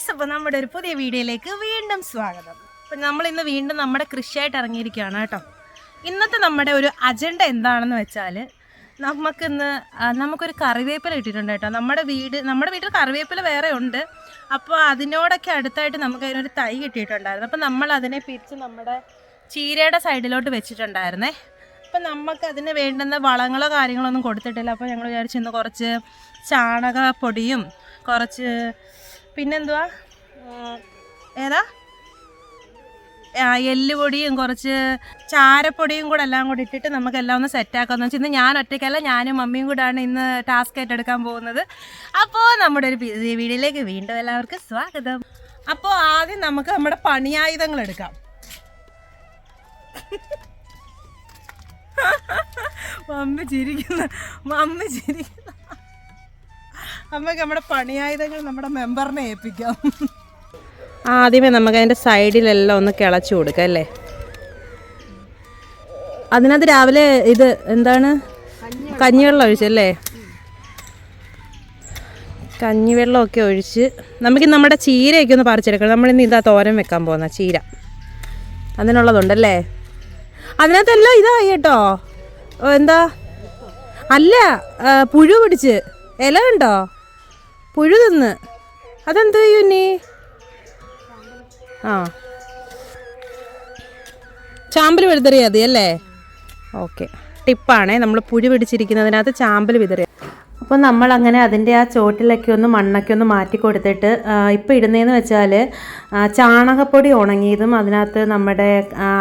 Guys അപ്പോൾ നമ്മുടെ ഒരു പുതിയ വീഡിയോയിലേക്ക് വീണ്ടും സ്വാഗതം. അപ്പം നമ്മൾ ഇന്ന് വീണ്ടും നമ്മുടെ കൃഷിയായിട്ട് ഇറങ്ങിയിരിക്കുകയാണ് കേട്ടോ. ഇന്നത്തെ നമ്മുടെ ഒരു അജണ്ട എന്താണെന്ന് വെച്ചാൽ നമുക്കിന്ന് നമുക്കൊരു കറിവേപ്പില ഇട്ടിട്ടുണ്ട് കേട്ടോ. നമ്മുടെ വീട് നമ്മുടെ വീട്ടിൽ കറിവേപ്പില വേറെ ഉണ്ട്. അപ്പോൾ അതിനോടൊക്കെ അടുത്തായിട്ട് നമുക്ക് അതിനൊരു തൈ കിട്ടിയിട്ടുണ്ടായിരുന്നു. അപ്പോൾ നമ്മൾ അതിനെ പിരിച്ച് നമ്മുടെ ചീരയുടെ സൈഡിലോട്ട് വെച്ചിട്ടുണ്ടായിരുന്നേ. അപ്പം നമുക്ക് അതിന് വേണ്ടുന്ന വളങ്ങളോ കാര്യങ്ങളോ ഒന്നും കൊടുത്തിട്ടില്ല. അപ്പോൾ ഞങ്ങൾ വിചാരിച്ചിരുന്നു കുറച്ച് ചാണകപ്പൊടിയും കുറച്ച് പിന്നെന്തുവാ? ഏതാ? ആ, എല്ലുപൊടിയും കുറച്ച് ചാരപ്പൊടിയും കൂടെ എല്ലാം കൂടി ഇട്ടിട്ട് നമുക്ക് എല്ലാം ഒന്ന് സെറ്റാക്കാന്ന് വെച്ചാൽ ഇന്ന് ഞാൻ ഒറ്റയ്ക്കല്ല ഞാനും മമ്മിയും കൂടാണ് ഇന്ന് ടാസ്ക് ആയിട്ട് എടുക്കാൻ പോകുന്നത്. അപ്പോൾ നമ്മുടെ ഒരു വീഡിയോയിലേക്ക് വീണ്ടും എല്ലാവർക്കും സ്വാഗതം. അപ്പോൾ ആദ്യം നമുക്ക് നമ്മുടെ പണിയായുധങ്ങൾ എടുക്കാം. മമ്മി ചിരിക്കുന്ന. മമ്മി ചിരിക്കുന്ന. അമ്മയ്ക്ക് നമ്മുടെ പണിയായുധങ്ങൾ നമ്മുടെ മെമ്പറിനെ ഏൽപ്പിക്കാം. ആദ്യമേ നമുക്ക് അതിന്റെ സൈഡിലെല്ലാം ഒന്ന് കിളച്ചു കൊടുക്കാം അല്ലേ? അതിനകത്ത് രാവിലെ ഇത് എന്താണ്? കഞ്ഞിവെള്ളം ഒഴിച്ചല്ലേ കഞ്ഞിവെള്ളമൊക്കെ ഒഴിച്ച് നമുക്ക് നമ്മുടെ ചീരയൊക്കെ ഒന്ന് പറിച്ചെടുക്കണം. നമ്മളിന്ന് ഇതാ തോരൻ വെക്കാൻ പോകുന്ന ചീര. അതിനുള്ളതുണ്ടല്ലേ? അതിനകത്തെല്ലാം ഇതായി കേട്ടോ. എന്താ? അല്ല പുഴു പിടിച്ച്. ഇല ഉണ്ടോ പുഴു തിന്ന്. അതെന്ത് ചെയ്യുന്നേ ആ. ചാമ്പൽ വിതറിയാൽ മതി അല്ലേ? ഓക്കെ. ടിപ്പാണേ. നമ്മൾ പുഴു പിടിച്ചിരിക്കുന്നതിനകത്ത് ചാമ്പൽ വിതറിയ അപ്പോൾ നമ്മൾ അങ്ങനെ അതിന്റെ ആ ചോട്ടിലൊക്കെ ഒന്ന് മണ്ണൊക്കെ ഒന്ന് മാറ്റി കൊടുത്തിട്ട് ഇപ്പോൾ ഇടുന്നതെന്ന് വെച്ചാൽ ചാണകപ്പൊടി ഉണങ്ങിയതും അതിനകത്ത് നമ്മുടെ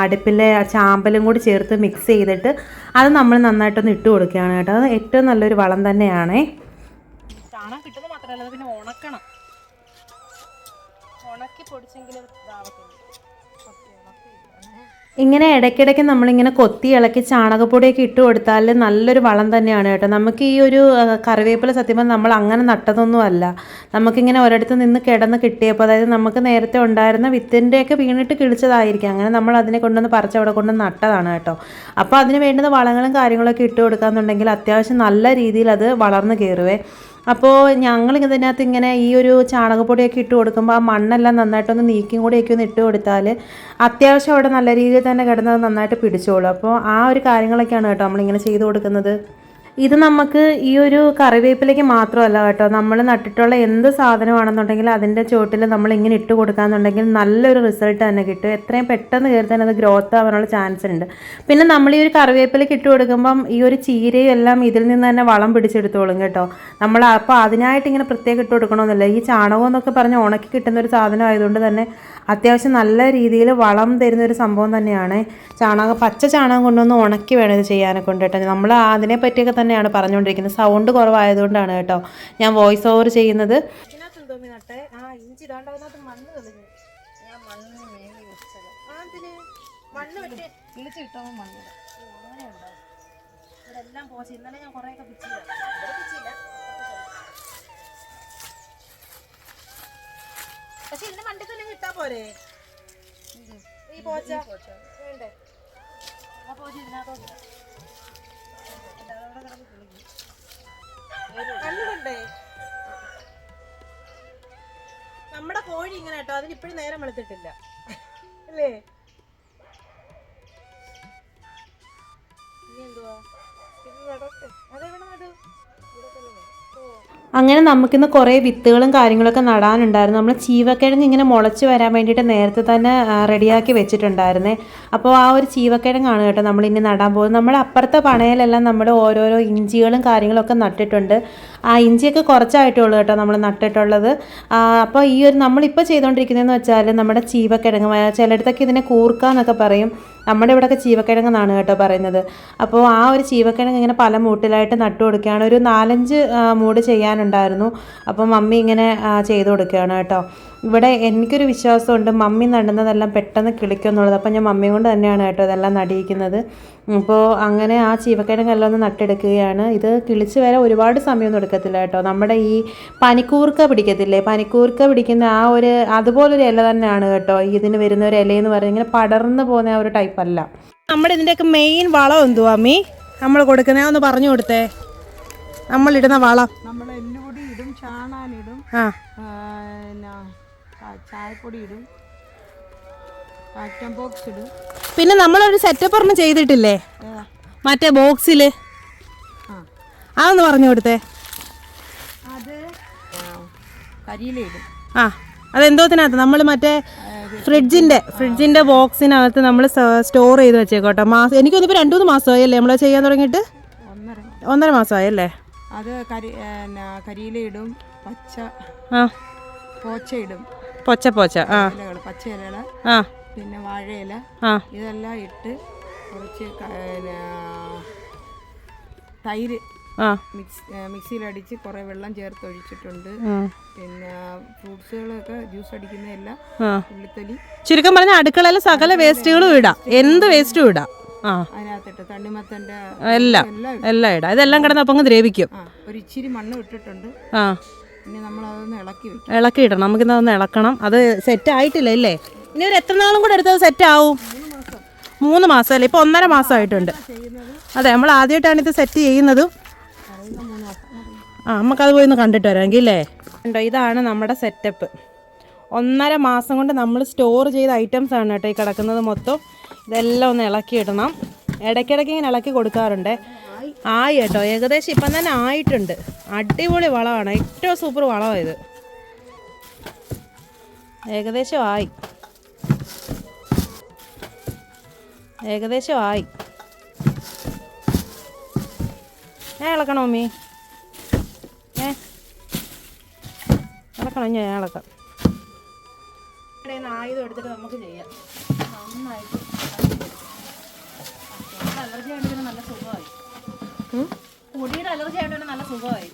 അടുപ്പിലെ ചാമ്പലും കൂടി ചേർത്ത് മിക്സ് ചെയ്തിട്ട് അത് നമ്മൾ നന്നായിട്ടൊന്ന് ഇട്ട് കൊടുക്കുകയാണ് കേട്ടോ. അത് ഏറ്റവും നല്ലൊരു വളം തന്നെയാണേ. ചാണകം കിട്ടുന്നത് മാത്രമല്ല പിന്നെ ഉണക്കണം. ഉണക്കി പൊടിച്ചെങ്കിലും ഇതാവത്തുള്ളൂ. ഇങ്ങനെ ഇടയ്ക്കിടയ്ക്ക് നമ്മളിങ്ങനെ കൊത്തി ഇളക്കി ചാണകപ്പൊടിയൊക്കെ ഇട്ട് കൊടുത്താൽ നല്ലൊരു വളം തന്നെയാണ് കേട്ടോ. നമുക്ക് ഈ ഒരു കറിവേപ്പില സത്യം നമ്മൾ അങ്ങനെ നട്ടതൊന്നും അല്ല. നമുക്കിങ്ങനെ ഒരിടത്ത് നിന്ന് കിടന്ന് കിട്ടിയപ്പോൾ അതായത് നമുക്ക് നേരത്തെ ഉണ്ടായിരുന്ന വിത്തിന്റെയൊക്കെ വീണിട്ട് കിളിച്ചതായിരിക്കും. അങ്ങനെ നമ്മൾ അതിനെ കൊണ്ടുവന്ന് പറിച്ച് അവിടെ കൊണ്ട് നട്ടതാണ് കേട്ടോ. അപ്പോൾ അതിന് വേണ്ടുന്ന വളങ്ങളും കാര്യങ്ങളൊക്കെ ഇട്ട് കൊടുക്കാന്നുണ്ടെങ്കിൽ അത്യാവശ്യം നല്ല രീതിയിൽ അത് വളർന്നു കയറുവേ. അപ്പോൾ ഞങ്ങൾ ഇതിനകത്ത് ഇങ്ങനെ ഈ ഒരു ചാണകപ്പൊടിയൊക്കെ ഇട്ട് കൊടുക്കുമ്പോൾ ആ മണ്ണെല്ലാം നന്നായിട്ടൊന്ന് നീക്കി കൂടിയൊക്കെ ഒന്ന് ഇട്ട് കൊടുത്താൽ അത്യാവശ്യം അവിടെ നല്ല രീതിയിൽ തന്നെ കിടന്നത് നന്നായിട്ട് പിടിച്ചോളും. അപ്പോൾ ആ ഒരു കാര്യങ്ങളൊക്കെയാണ് കേട്ടോ നമ്മളിങ്ങനെ ചെയ്ത് കൊടുക്കുന്നത്. ഇത് നമുക്ക് ഈ ഒരു കറിവേപ്പിലേക്ക് മാത്രമല്ല കേട്ടോ. നമ്മൾ നട്ടിട്ടുള്ള എന്ത് സാധനമാണെന്നുണ്ടെങ്കിൽ അതിന്റെ ചുവട്ടിൽ നമ്മൾ ഇങ്ങനെ ഇട്ട് കൊടുക്കാന്നുണ്ടെങ്കിൽ നല്ലൊരു റിസൾട്ട് തന്നെ കിട്ടും. എത്രയും പെട്ടെന്ന് കയറി തന്നെ അത് ഗ്രോത്ത് ആവാനുള്ള ചാൻസ് ഉണ്ട്. പിന്നെ നമ്മൾ ഈ ഒരു കറിവേപ്പിലേക്ക് ഇട്ട് കൊടുക്കുമ്പം ഈ ഒരു ചീരയും എല്ലാം ഇതിൽ നിന്ന് തന്നെ വളം പിടിച്ചെടുത്തോളും കേട്ടോ. നമ്മൾ അപ്പോൾ അതിനായിട്ട് ഇങ്ങനെ പ്രത്യേകം ഇട്ട് കൊടുക്കണമെന്നില്ല ഈ ചാണകം എന്നൊക്കെ പറഞ്ഞ് ഉണക്കി കിട്ടുന്ന ഒരു സാധനം ആയതുകൊണ്ട് തന്നെ അത്യാവശ്യം നല്ല രീതിയിൽ വളം തരുന്ന ഒരു സംഭവം തന്നെയാണ്. ചാണകം പച്ച ചാണകം കൊണ്ടൊന്ന് ഉണക്കി വേണം ഇത് ചെയ്യാനൊക്കെ ഉണ്ട് കേട്ടോ. നമ്മൾ അതിനെ പറ്റിയൊക്കെ തന്നെയാണ് പറഞ്ഞുകൊണ്ടിരിക്കുന്നത്. സൗണ്ട് കുറവായതുകൊണ്ടാണ് കേട്ടോ ഞാൻ വോയിസ് ഓവർ ചെയ്യുന്നത്. ഇഞ്ചി മണ്ണ് മണ്ണ് വെട്ടി. കിളിച്ച് കിട്ടുമ്പോൾ അങ്ങനെയുണ്ടോ? ഇവിടെ എല്ലാം പോച്ച് ഇന്നലെ ഞാൻ കുറേയൊക്കെ പിച്ചില്ല ഇവിടെ പിച്ചില്ല പക്ഷെ ഇതിന് വണ്ടി തന്നെ കിട്ടാ പോരെ? ഈ പോച്ച. വേണ്ടേ? ആ നമ്മുടെ കോഴി ഇങ്ങനെ കേട്ടോ അതിന് ഇപ്പോഴും നേരം വെളുത്തിട്ടില്ല. അല്ലേ? ഇനി എന്തുവാ? അതെവിടെ നടു അങ്ങനെ നമുക്കിന്ന് കുറേ വിത്തുകളും കാര്യങ്ങളൊക്കെ നടാനുണ്ടായിരുന്നു. നമ്മൾ ചീവക്കിഴങ്ങ് ഇങ്ങനെ മുളച്ച് വരാൻ വേണ്ടിയിട്ട് നേരത്തെ തന്നെ റെഡിയാക്കി വെച്ചിട്ടുണ്ടായിരുന്നേ. അപ്പോൾ ആ ഒരു ചീവക്കിഴങ്ങാണ് കേട്ടോ നമ്മൾ ഇനി നടാൻ പോകുന്നത്. നമ്മുടെ അപ്പുറത്തെ പണയിലെല്ലാം നമ്മൾ ഓരോരോ ഇഞ്ചികളും കാര്യങ്ങളൊക്കെ നട്ടിട്ടുണ്ട്. ആ ഇഞ്ചിയൊക്കെ കുറച്ചായിട്ടേ ഉള്ളൂ കേട്ടോ നമ്മൾ നട്ടിട്ടുള്ളത്. അപ്പോൾ ഈ ഒരു നമ്മളിപ്പോൾ ചെയ്തുകൊണ്ടിരിക്കുന്നതെന്ന് വെച്ചാൽ നമ്മുടെ ചീവക്കിഴങ്ങ് ചിലയിടത്തൊക്കെ ഇതിനെ കൂർക്കാന്നൊക്കെ പറയും. നമ്മുടെ ഇവിടെയൊക്കെ ചീവക്കിഴങ്ങ് എന്നാണ് കേട്ടോ പറയുന്നത്. അപ്പോൾ ആ ഒരു ചീവക്കിഴങ്ങ് ഇങ്ങനെ പല മൂട്ടിലായിട്ട് നട്ടു കൊടുക്കുകയാണ്. ഒരു നാലഞ്ച് മൂട് ചെയ്യാനുണ്ടായിരുന്നു. അപ്പോൾ മമ്മി ഇങ്ങനെ ചെയ്തു കൊടുക്കുകയാണ് കേട്ടോ. ഇവിടെ എനിക്കൊരു വിശ്വാസമുണ്ട് മമ്മി നടുന്നതെല്ലാം പെട്ടെന്ന് കിളിക്കും എന്നുള്ളത്. അപ്പോൾ ഞാൻ മമ്മി കൊണ്ട് തന്നെയാണ് കേട്ടോ ഇതെല്ലാം നടിയിക്കുന്നത്. അപ്പോൾ അങ്ങനെ ആ ചീവക്കിഴങ്ങെല്ലാം ഒന്ന് നട്ടെടുക്കുകയാണ്. ഇത് കിളിച്ച് വരെ ഒരുപാട് സമയമൊന്നും എടുക്കത്തില്ല കേട്ടോ. നമ്മുടെ ഈ പനിക്കൂർക്ക പിടിക്കത്തില്ലേ? പനിക്കൂർക്ക പിടിക്കുന്ന ആ ഒരു അതുപോലൊരു ഇല തന്നെയാണ് കേട്ടോ. ഇതിന് വരുന്ന ഒരു ഇലയെന്ന് പറയുന്നത് ഇങ്ങനെ പടർന്നു പോകുന്ന ആ ഒരു ടൈപ്പ് അല്ല. നമ്മുടെ ഇതിന്റെയൊക്കെ മെയിൻ വളം എന്തുവാ അമ്മി? നമ്മൾ കൊടുക്കുന്ന ഒന്ന് പറഞ്ഞു കൊടുത്തേ. നമ്മളിടുന്ന വളം. നമ്മൾ എല്ലുപൊടി ഇടും ചാണാനിടും. ആ ചായപ്പൊടി ഇടും കാറ്റം ബോക്സ് ഇടും പിന്നെ നമ്മളൊരു സെറ്റപ്പ് ഒരെണ്ണം ചെയ്തിട്ടില്ലേ? മറ്റേ ബോക്സിൽ ആ. അതൊന്ന് പറഞ്ഞു കൊടുത്തേ. അത് കരിയില ഇടും ആ അതെന്തോത്തിനകത്ത്? നമ്മൾ മറ്റേ ഫ്രിഡ്ജിന്റെ ഫ്രിഡ്ജിന്റെ ബോക്സിനകത്ത് നമ്മൾ സ്റ്റോർ ചെയ്ത് വെച്ചേക്കോട്ടോ. മാസം എനിക്കൊന്നിപ്പോൾ രണ്ടു മൂന്ന് മാസമായി അല്ലേ നമ്മൾ ചെയ്യാൻ തുടങ്ങിയിട്ട്? ഒന്നര. മാസമായി അല്ലേ? അത് കരി കരിയിലിടും പച്ച ആ. പോച്ച ഇടും പൊച്ച. പൊച്ച ആ പച്ച ഇലകൾ ആ. പിന്നെ വാഴയില ആ. ഇതെല്ലാം ഇട്ട് കുറച്ച് തൈര് ആ. മിക്സ് മിക്സിയിലടിച്ച് കുറേ വെള്ളം ചേർത്ത് ഒഴിച്ചിട്ടുണ്ട്. പിന്നെ ഫ്രൂട്ട്സുകളൊക്കെ ജ്യൂസ് അടിക്കുന്നതെല്ലാം ഉള്ളിത്തൊലി ചുരുക്കം പറഞ്ഞ അടുക്കളയിലെ സകല വേസ്റ്റുകളും ഇടാം. എന്ത് വേസ്റ്റും ഇടാം. ആ. അതിനകത്തിട്ട് എല്ലാം. എല്ലാം ഇടും. ഇതെല്ലാം കിടന്നപ്പോ ദ്രവിക്കും. ഒരു ഇച്ചിരി മണ്ണ് ഇട്ടിട്ടുണ്ട്. ആ. ഇനി നമ്മളതൊന്ന് ഇളക്കി വെക്കും. ഇളക്കി ഇടണം. നമുക്കിതൊന്ന് ഇളക്കണം. അത് സെറ്റ് ആയിട്ടില്ല ഇല്ലേ? ഇനി ഒരു എത്ര നാളും കൂടെ എടുത്തത് സെറ്റ് ആവും? മൂന്ന് മാസം അല്ലേ? ഇപ്പൊ ഒന്നര മാസമായിട്ടുണ്ട് അതെ നമ്മൾ ആദ്യമായിട്ടാണ് ഇത് സെറ്റ് ചെയ്യുന്നത്. ആ നമുക്കത് പോയി ഒന്ന് കണ്ടിട്ട് വരാമെങ്കിൽ അല്ലേ ഉണ്ടോ ഇതാണ് നമ്മുടെ സെറ്റപ്പ് ഒന്നര മാസം കൊണ്ട് നമ്മൾ സ്റ്റോർ ചെയ്ത ഐറ്റംസ് ആണ് കേട്ടോ ഈ കിടക്കുന്നത് മൊത്തം. ഇതെല്ലാം ഒന്ന് ഇളക്കി ഇടണം. ഇടയ്ക്കിടയ്ക്ക് ഇങ്ങനെ ഇളക്കി കൊടുക്കാറുണ്ട്. ആയി. കേട്ടോ. ഏകദേശം ഇപ്പം തന്നെ ആയിട്ടുണ്ട്. അടിപൊളി വളമാണ്. ഏറ്റവും സൂപ്പർ വളമാണ് ഇത്. ഏകദേശം ആയി. ഏകദേശം ആയി. ഞാൻ ഇളക്കണോ മമ്മി? ഏ? ഇളക്കണം ഞാൻ ഇളക്കാം. ആയുധം എടുത്തിട്ട് നമുക്ക് ചെയ്യാം. നന്നായിട്ട്. അലർജി ആയിട്ട് നല്ല സുഖമായി. പൊടിയുടെ അലർജി ആയതുകൊണ്ട് നല്ല സുഖമായി.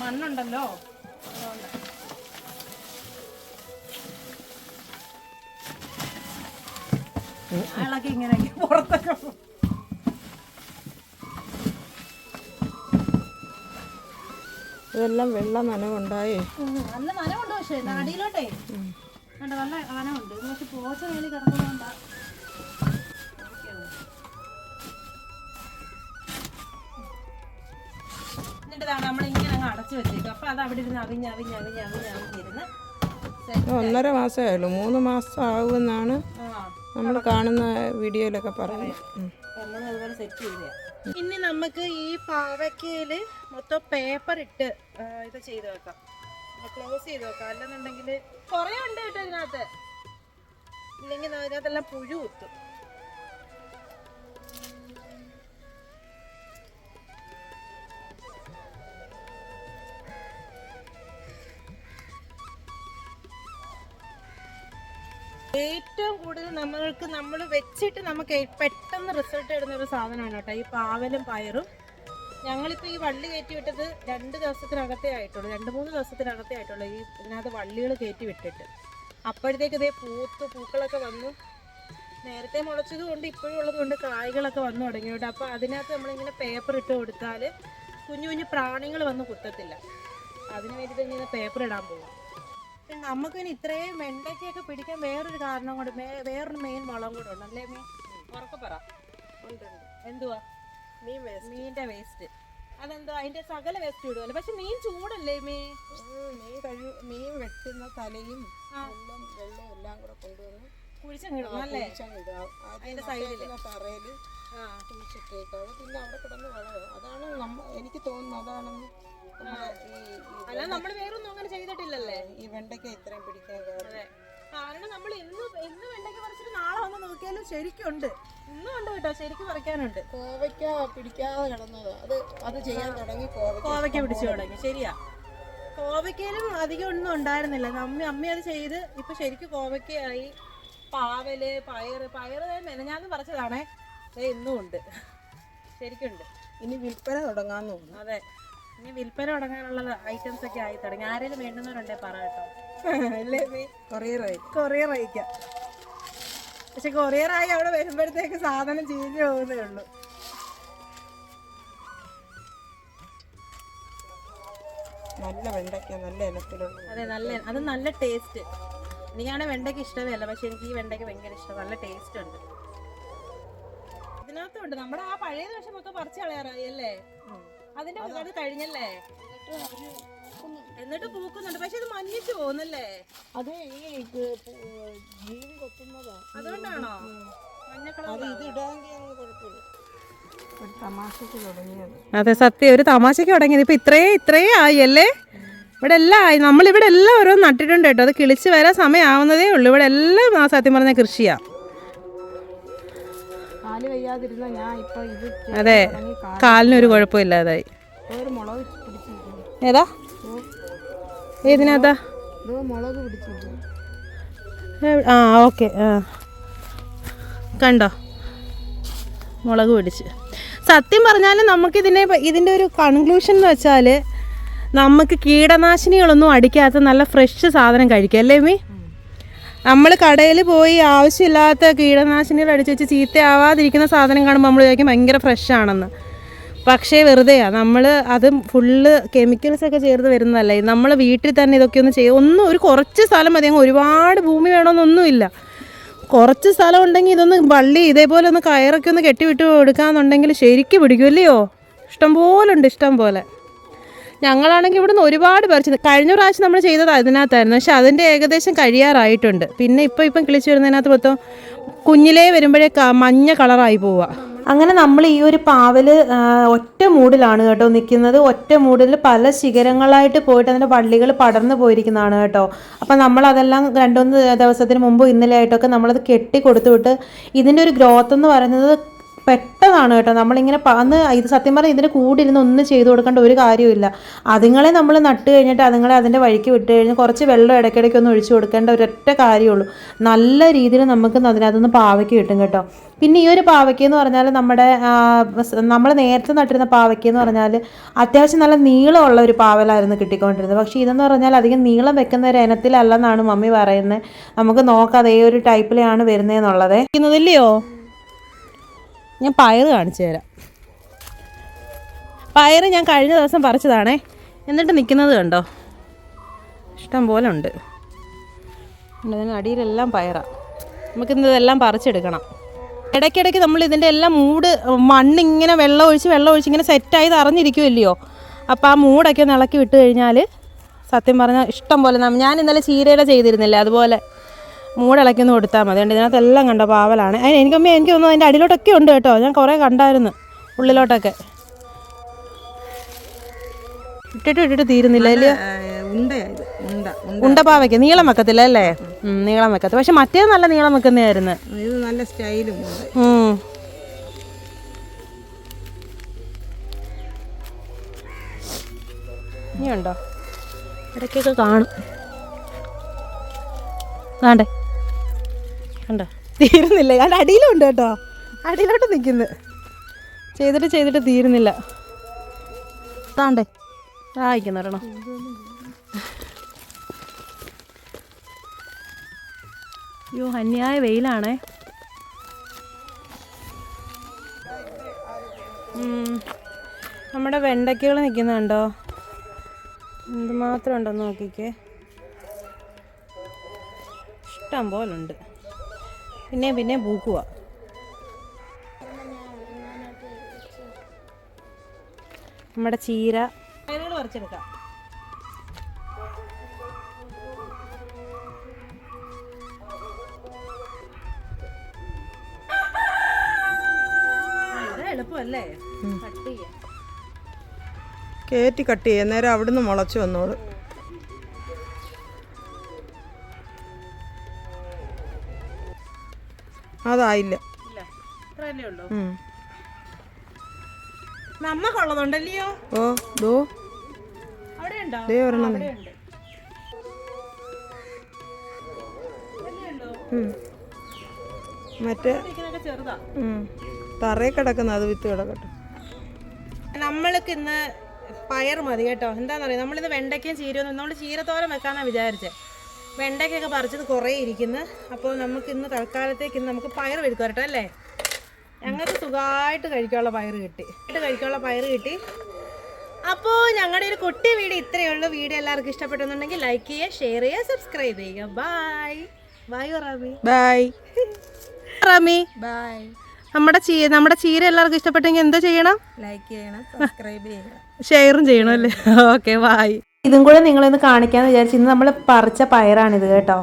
മണ്ണുണ്ടല്ലോ. അയാളൊക്കെ ഇങ്ങനെ പുറത്തൊക്കെ ഇതെല്ലാം വെള്ള നനവുണ്ടായേ. നല്ല നനവുണ്ട് പക്ഷേ അടിയിലോട്ടേ നല്ല നനവുണ്ട്. പക്ഷെ പോച്ച മേലിൽ കിടക്കുന്നതുകൊണ്ടാ എന്നിട്ട് നമ്മൾ ഇങ്ങനെ അങ്ങ് അടച്ചു വെച്ചേക്കും. അപ്പൊ അത് അവിടെ ഇരുന്ന് അവിഞ്ഞ് അവിഞ്ഞ് അവിഞ്ഞ് അവിഞ്ഞ് അവിഞ്ഞിരുന്ന് ഒന്നര മാസമേ ഉള്ളൂ. മൂന്ന് മാസം ആവുമെന്നാണ് നമ്മൾ കാണുന്ന വീഡിയോയിലൊക്കെ പറയുന്നത്. അതുപോലെ സെറ്റ് ഇനി നമുക്ക് ഈ പാവയ്ക്കയിൽ മൊത്തം പേപ്പർ ഇട്ട് ഇത് ചെയ്ത് വെക്കാം. ക്ലോസ് ചെയ്ത് വെക്കാം. അല്ലെന്നുണ്ടെങ്കിൽ കുറേ ഉണ്ട് കേട്ടോ ഇതിനകത്ത്. ഇല്ലെങ്കിൽ അതിനകത്തെല്ലാം പുഴു കുത്തും. ഏറ്റവും കൂടുതൽ നമ്മൾക്ക് നമ്മൾ വെച്ചിട്ട് നമുക്ക് പെട്ടെന്ന് റിസൾട്ട് ഇടുന്ന ഒരു സാധനമാണ് കേട്ടോ. ഈ പാവലും പയറും. ഞങ്ങളിപ്പോൾ ഈ വള്ളി കയറ്റി വിട്ടത് രണ്ട് ദിവസത്തിനകത്തേ ആയിട്ടുള്ളൂ. രണ്ട് മൂന്ന് ദിവസത്തിനകത്തേ ആയിട്ടുള്ളൂ ഈ ഇതിനകത്ത് വള്ളികൾ കയറ്റി വിട്ടിട്ട്. അപ്പോഴത്തേക്ക് ഇതേ പൂത്ത് പൂക്കളൊക്കെ വന്നു. നേരത്തെ മുളച്ചത് കൊണ്ട് ഇപ്പോഴും ഉള്ളത് കൊണ്ട് കായ്കളൊക്കെ വന്നു തുടങ്ങിയോട്ട് അപ്പോൾ അതിനകത്ത് നമ്മളിങ്ങനെ പേപ്പർ ഇട്ട് കൊടുത്താൽ കുഞ്ഞു കുഞ്ഞു പ്രാണികൾ വന്ന് കുത്തത്തില്ല. അതിന് വേണ്ടിയിട്ട് ഇങ്ങനെ പേപ്പർ ഇടാൻ പോകും നമുക്ക് ഇനി ഇത്രയും വെണ്ടയ്ക്കൊക്കെ പിടിക്കാൻ വേറൊരു കാരണം കൊണ്ട് വേറൊരു മെയിൻ വളം കൂടെ ഉണ്ട്. അല്ലേ മീൻ? ഉറക്കെ പറ. എന്തുവാ? മീൻ വേസ്റ്റ് മീനിന്റെ വേസ്റ്റ് അതെന്തോ അതിന്റെ സകല വേസ്റ്റ് ഇടുവല്ലോ? പക്ഷെ മീൻ ചൂടല്ലേ മീൻ? മീൻ കഴി മീൻ വെട്ടുന്ന തലയും വെള്ളം വെള്ളവും എല്ലാം കൂടെ കൊണ്ടുവന്ന് കുഴിച്ചങ്ങിടും അല്ലേ? അതിന്റെ സൈഡിൽ തറയിൽ പിന്നെ അവിടെ കിടന്ന് വളരെ അതാണ് നമ്മ എനിക്ക് തോന്നുന്നത് അതാണ് നമ്മുടെ ഈ ഈ അല്ല നമ്മൾ വേറൊന്നും അങ്ങനെ ചെയ്തിട്ടില്ലല്ലേ? ഈ വെണ്ടയ്ക്ക ഇത്രയും പിടിക്കാൻ കാരണം. നമ്മൾ ഇന്ന് ഇന്ന് വെണ്ടയ്ക്ക് പറിച്ചിട്ട് നാളെ വന്ന് നോക്കിയാലും ശരിക്കും ഇന്നും ഉണ്ട് കേട്ടോ ശരിക്കും പറിക്കാനുണ്ട്. കോവയ്ക്ക പിടിക്കാതെ കിടന്നത്. അത് അത് ചെയ്യാൻ തുടങ്ങി കോവയ്ക്ക കോവയ്ക്ക പിടിച്ചു തുടങ്ങി. ശരിയാ. കോവയ്ക്കയിലും അധികം ഒന്നും ഉണ്ടായിരുന്നില്ല. അമ്മ അമ്മ അത് ചെയ്ത് ഇപ്പൊ ശരിക്കും കോവയ്ക്കയായി പാവൽ പയറ് പയറ് മെനഞ്ഞാന്ന് പറിച്ചതാണേ. ഇന്നും ഉണ്ട്. ശരിക്കുണ്ട്. ഇനി വിൽപ്പന തുടങ്ങാന്ന് തോന്നുന്നു. അതെ. ഇനി വിൽപ്പന തുടങ്ങാനുള്ള ഐറ്റംസ് ഒക്കെ ആയി തുടങ്ങി. ആരെങ്കിലും വേണ്ടുന്നവരുണ്ടേ പറ കേട്ടോ. അല്ലേ കൊറിയറായി കൊറിയർ അയക്കാം പക്ഷെ കൊറിയർ ആയി അവിടെ വരുമ്പോഴത്തേക്ക് സാധനം ചീഞ്ഞു പോകുന്നേ ഉള്ളൂ. നല്ല വെണ്ടയ്ക്ക നല്ല ഇനത്തിലുള്ള അതെ നല്ല അത് നല്ല ടേസ്റ്റ് എനിക്കാണ് വെണ്ടയ്ക്ക് ഇഷ്ടമേ അല്ല പക്ഷെ എനിക്ക് ഈ വെണ്ടയ്ക്ക് ഭയങ്കര ഇഷ്ടം. നല്ല ടേസ്റ്റ് ഉണ്ട്. ഇതിനകത്തുണ്ട്. നമ്മുടെ ആ പഴയ ദിവസം മൊത്തം പറിച്ചു കളയാറായി അല്ലേ? അതിന്റെ അത് കഴിഞ്ഞല്ലേ? എന്നിട്ട് പൂക്കുന്നുണ്ട്. പക്ഷെ ഇത് മഞ്ഞ് ജീവിച്ചു പോകുന്നല്ലേ? അത് ഈ ജീവി കൊത്തുന്നതാ. അതുകൊണ്ടാണോ? അത് സത്യം ഒരു തമാശക്ക് തുടങ്ങിയത്. ഇപ്പൊ ഇത്രേ ഇത്രേ ആയി അല്ലേ ഇവിടെ എല്ലാം ആയി നമ്മളിവിടെ എല്ലാം ഓരോ നട്ടിട്ടുണ്ട് കേട്ടോ. അത് കിളിച്ച് വരാൻ സമയമാവുന്നതേ ഉള്ളൂ. ഇവിടെ എല്ലാം ആ സത്യം പറഞ്ഞ കൃഷിയാ. കാൽ വയ്യാതിരുന്ന ഞാൻ ഇപ്പൊ ഇത് അതെ കാലിനൊരു കുഴപ്പമില്ലാതായി. ഒരു മുളക് പിടിച്ചിരിക്കുന്നു. ഏതാ? ഏതിനകത്താ മുളക് പിടിച്ചിരിക്കുന്നു. ആ ഓക്കെ ആ. കണ്ടോ? മുളക് പിടിച്ച്. സത്യം പറഞ്ഞാൽ നമുക്കിതിനെ ഇതിന്റെ ഒരു കൺക്ലൂഷൻ എന്ന് വെച്ചാൽ നമുക്ക് കീടനാശിനികളൊന്നും അടിക്കാത്ത നല്ല ഫ്രഷ് സാധനം കഴിക്കാം അല്ലേ മീ നമ്മൾ കടയിൽ പോയി ആവശ്യമില്ലാത്ത കീടനാശിനികൾ അടിച്ച് വെച്ച് ചീത്തയാവാതിരിക്കുന്ന സാധനം കാണുമ്പോൾ നമ്മൾ വിചാരിക്കും ഭയങ്കര ഫ്രഷ് ആണെന്ന്. പക്ഷേ വെറുതെയാണ് നമ്മൾ അത് ഫുള്ള് കെമിക്കൽസ് ഒക്കെ ചേർത്ത് വരുന്നതല്ലേ. നമ്മൾ വീട്ടിൽ തന്നെ ഇതൊക്കെ ഒന്ന് ചെയ്യും ഒന്നും ഒരു കുറച്ച് സ്ഥലം മതി. അങ്ങ് ഒരുപാട് ഭൂമി വേണമെന്നൊന്നുമില്ല കുറച്ച് സ്ഥലം ഉണ്ടെങ്കിൽ ഇതൊന്ന് വള്ളി ഇതേപോലെ ഒന്ന് കയറൊക്കെ ഒന്ന് കെട്ടിവിട്ട് കൊടുക്കാന്നുണ്ടെങ്കിൽ ശരിക്കും പിടിക്കുമല്ലയോ? ഇഷ്ടം പോലെ ഉണ്ട് ഇഷ്ടം പോലെ ഞങ്ങളാണെങ്കിൽ ഇവിടുന്ന് ഒരുപാട് പറിച്ചത് കഴിഞ്ഞ പ്രാവശ്യം നമ്മൾ ചെയ്തത് അതിനകത്തായിരുന്നു. പക്ഷെ അതിന്റെ ഏകദേശം കഴിയാറായിട്ടുണ്ട്. പിന്നെ ഇപ്പം ഇപ്പം കിളിച്ച് വരുന്നതിനകത്ത് മൊത്തം കുഞ്ഞിലേ വരുമ്പോഴേ മഞ്ഞ കളറായി പോവുക. അങ്ങനെ നമ്മൾ ഈ ഒരു പാവൽ ഒറ്റ മൂടിലാണ് കേട്ടോ നിൽക്കുന്നത്. ഒറ്റ മൂടിൽ പല ശിഖരങ്ങളായിട്ട് പോയിട്ട് അതിന്റെ വള്ളികൾ പടർന്നു പോയിരിക്കുന്നതാണ് കേട്ടോ. അപ്പം നമ്മൾ അതെല്ലാം രണ്ടുമൂന്ന് ദിവസത്തിന് മുമ്പ് ഇന്നലെ ആയിട്ടൊക്കെ നമ്മളത് കെട്ടി കൊടുത്തു വിട്ട് ഇതിന്റെ ഒരു ഗ്രോത്ത് എന്ന് പറയുന്നത് പെട്ടതാണ് കേട്ടോ. നമ്മളിങ്ങനെ അന്ന് ഇത് സത്യം പറഞ്ഞാൽ ഇതിന് കൂടിരുന്ന് ഒന്നും ചെയ്തു കൊടുക്കേണ്ട ഒരു കാര്യമില്ല അതുങ്ങളെ നമ്മൾ നട്ട് കഴിഞ്ഞിട്ട് അതുങ്ങളെ അതിന്റെ വഴിക്ക് വിട്ട് കഴിഞ്ഞ് കുറച്ച് വെള്ളം ഇടയ്ക്കിടയ്ക്ക് ഒന്ന് ഒഴിച്ചു കൊടുക്കേണ്ട ഒരൊറ്റ കാര്യമുള്ളൂ നല്ല രീതിയിൽ നമുക്ക് അതിനകത്തുനിന്ന് പാവയ്ക്ക് കിട്ടും കേട്ടോ. പിന്നെ ഈ ഒരു പാവയ്ക്ക എന്ന് പറഞ്ഞാൽ നമ്മുടെ നമ്മൾ നേരത്തെ നട്ടിരുന്ന പാവയ്ക്ക എന്ന് പറഞ്ഞാൽ അത്യാവശ്യം നല്ല നീളമുള്ള ഒരു പാവലായിരുന്നു കിട്ടിക്കൊണ്ടിരുന്നത്. പക്ഷേ ഇതെന്ന് പറഞ്ഞാൽ അധികം നീളം വെക്കുന്ന ഒരു ഇനത്തിലല്ലെന്നാണ് മമ്മി പറയുന്നത് നമുക്ക് നോക്കാം അതേ ഒരു ടൈപ്പിലാണ് വരുന്നതെന്നുള്ളത് ഇല്ലയോ ഞാൻ പയർ കാണിച്ചു തരാം. പയർ ഞാൻ കഴിഞ്ഞ ദിവസം പറിച്ചതാണേ. എന്നിട്ട് നിൽക്കുന്നത് കണ്ടോ? ഇഷ്ടം പോലെ ഉണ്ട്. അതിന് അടിയിലെല്ലാം പയറാണ് നമുക്കിന്ന് ഇതെല്ലാം പറിച്ചെടുക്കണം. ഇടയ്ക്കിടയ്ക്ക് നമ്മൾ ഇതിന്റെ എല്ലാം മൂട് മണ്ണിങ്ങനെ വെള്ളം ഒഴിച്ച് വെള്ളം ഒഴിച്ച് ഇങ്ങനെ സെറ്റായി അറിഞ്ഞിരിക്കുമല്ലയോ അപ്പോൾ ആ മൂടൊക്കെ ഒന്ന് ഇളക്കി വിട്ട് കഴിഞ്ഞാൽ സത്യം പറഞ്ഞാൽ ഇഷ്ടം പോലെ ഞാൻ ഇന്നലെ ചീരയുടെ ചെയ്തിരുന്നില്ല അതുപോലെ മൂടിളക്കി ഒന്ന് കൊടുത്താൽ മതി. ഇതിനകത്ത് ഇതിനകത്തെല്ലാം കണ്ടോ പാവലാണ്. അതിന് എനിക്കമ്മ എനിക്ക് തോന്നുന്നു അതിന്റെ അടിയിലോട്ടൊക്കെ ഉണ്ട് കേട്ടോ. ഞാൻ കുറേ കണ്ടായിരുന്നു ഉള്ളിലോട്ടൊക്കെ. ഇട്ടിട്ട് ഇട്ടിട്ട് തീരുന്നില്ല അല്ലേ ഉണ്ടപ്പാവയ്ക്ക് ഉണ്ട ഉണ്ട ഉണ്ട. പാവയ്ക്ക് നീളം വെക്കത്തില്ല അല്ലേ? നീളം വെക്കത്തില്ല. പക്ഷെ മറ്റേ നല്ല നീളം വെക്കുന്നതായിരുന്നു. ഇത് നല്ല സ്റ്റൈലും ഉണ്ട്. ഇനിയുണ്ടോ? ഇടയ്ക്കൊക്കെ കാണും. വേണ്ടേ തീരുന്നില്ല. ഞാൻ അടിയിലുണ്ട് കേട്ടോ. അടിയിലോട്ട് നിൽക്കുന്നു. ചെയ്തിട്ട് ചെയ്തിട്ട് തീരുന്നില്ല. താണ്ടേ. വായിക്കുന്നു ഒരെണ്ണം. അയ്യോ അന്യായ വെയിലാണേ. നമ്മുടെ വെണ്ടയ്ക്കകൾ നിൽക്കുന്നുണ്ടോ എന്തുമാത്രം ഉണ്ടോ നോക്കിക്കേ. ഇഷ്ടം പോലുണ്ട്. പിന്നെ പിന്നെ പൂക്കുക നമ്മുടെ ചീര. പറിച്ചെടുക്കാം. എളുപ്പമല്ലേ? കട്ട് ചെയ്യാം. കയറ്റി കട്ട് ചെയ്യാം. നേരം അവിടുന്ന് മുളച്ചു വന്നോളൂ. അതായില്ല. നമ്മക്കുള്ളതുണ്ടല്ലയോ ഓ ദോ. ദേ ഒരെണ്ണം. മറ്റേ. തറയിൽ കിടക്കുന്ന അത് വിത്ത് കിടക്കട്ടെ. നമ്മൾക്ക് ഇന്ന് പയർ മതി കേട്ടോ. എന്താണെന്നറിയാം നമ്മളിന്ന് വെണ്ടയ്ക്കും ചീരയൊന്നും നമ്മൾ ചീരത്തോരം വെക്കാന്നാണ് വിചാരിച്ചത് വെണ്ടയ്ക്കൊക്കെ പറിച്ചത് കുറേ ഇരിക്കുന്നു. അപ്പോൾ നമുക്ക് ഇന്ന് തൽക്കാലത്തേക്ക് ഇന്ന് നമുക്ക് പയർ എടുക്കാം കേട്ടോ അല്ലേ? ഞങ്ങൾക്ക് സുഖമായിട്ട് കഴിക്കാനുള്ള പയർ കിട്ടി. കഴിക്കാനുള്ള പയർ കിട്ടി. അപ്പോൾ ഞങ്ങളുടെ ഒരു കുട്ടി വീഡിയോ ഇത്രയേ ഉള്ളൂ. വീഡിയോ എല്ലാവർക്കും ഇഷ്ടപ്പെട്ടെന്നുണ്ടെങ്കിൽ ലൈക്ക് ചെയ്യുക ഷെയർ ചെയ്യുക സബ്സ്ക്രൈബ് ചെയ്യുക. ബായ് ബായ് റാമി. ബായ് റാമി. ബായ് നമ്മുടെ ചീ നമ്മുടെ ചീര എല്ലാവർക്കും ഇഷ്ടപ്പെട്ടെങ്കിൽ എന്താ ചെയ്യണം? ലൈക്ക് ചെയ്യണം സബ്സ്ക്രൈബ് ചെയ്യണം. ഷെയറും ചെയ്യണം അല്ലേ? ഓക്കെ ബായ് ഇതും കൂടെ നിങ്ങളൊന്ന് കാണിക്കാമെന്ന് വിചാരിച്ചു ഇന്ന് നമ്മൾ പറിച്ച പയറാണിത് കേട്ടോ.